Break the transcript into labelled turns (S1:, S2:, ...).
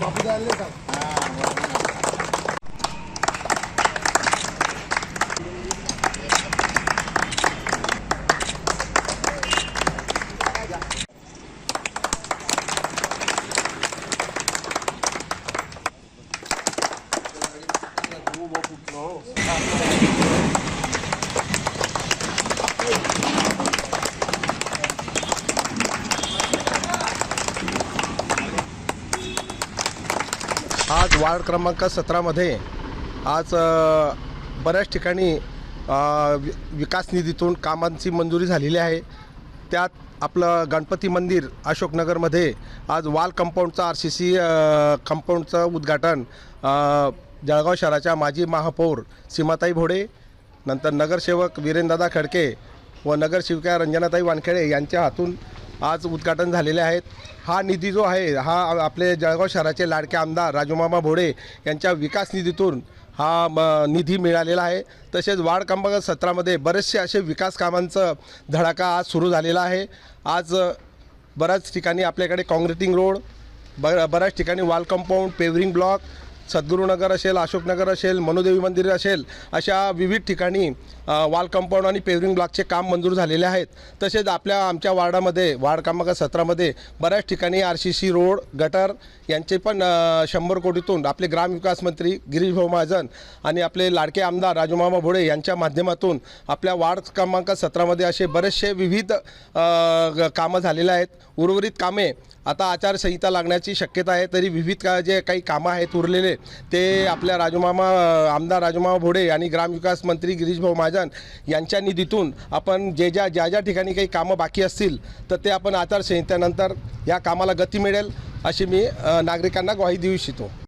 S1: 뭐 붙어. आज वार्ड क्रमांक सतरामध्ये आज बऱ्याच ठिकाणी वि- विकास निधीतून कामांची मंजुरी झालेली आहे. त्यात आपलं गणपती मंदिर अशोकनगरमध्ये आज वाल कंपाऊंडचं आर सी सी कंपाऊंडचं उद्घाटन जळगाव शहराच्या माजी महापौर सीमाताई भोडे नंतर नगरसेवक वीरेंद्रदादा खडके व नगरसेविका रंजनाताई वानखेडे यांच्या हातून आज उद्घाटन झालेले आहेत. हा निधी जो आहे हा आपले जळगाव शहराचे लाडके आमदार राजूमामा भोडे यांच्या विकास निधीतून हा म, निधी मिळालेला आहे. तसेच वाडकंबागत क्रमांक सतरामध्ये बरेचसे असे विकास कामांचं धडाका आज सुरू झालेला आहे. आज बऱ्याच ठिकाणी आपल्याकडे काँक्रिटिंग रोड ब बऱ्याच ठिकाणी वाल कंपाऊंड पेवरिंग ब्लॉक सद्गुरुनगर असेल अशोकनगर असेल मनुदेवी मंदिर असेल अशा विविध ठिकाणी वॉल वाल कंपाऊंड आणि पेवरिंग ब्लॉकचे काम मंजूर झालेले आहेत. तसेच आपल्या आमच्या वार्डामध्ये वार्ड क्रमांक सतरामध्ये बऱ्याच ठिकाणी R C C road gutter यांचे पण शंभर कोटीतून आपले ग्रामविकास मंत्री गिरीश भाऊ महाजन आणि आपले लाडके आमदार राजूमामा भोळे यांच्या माध्यमातून आपल्या वार्ड क्रमांक सतरामध्ये असे बरेचसे विविध कामं झालेले आहेत. उर्वरित कामे आता आचारसंहिता लागण्याची शक्यता आहे तरी विविध का जे काही कामं आहेत उरलेले ते आपल्या राजूमामा आमदार राजूमामा भोडे आणि ग्रामविकास मंत्री गिरीशभाऊ महाजन यांच्या निधीतून आपण जे ज्या ज्या ज्या ठिकाणी काही कामं बाकी असतील तर ते आपण आचारसंहितेनंतर या कामाला गती मिळेल अशी मी नागरिकांना ग्वाही देऊ इच्छितो.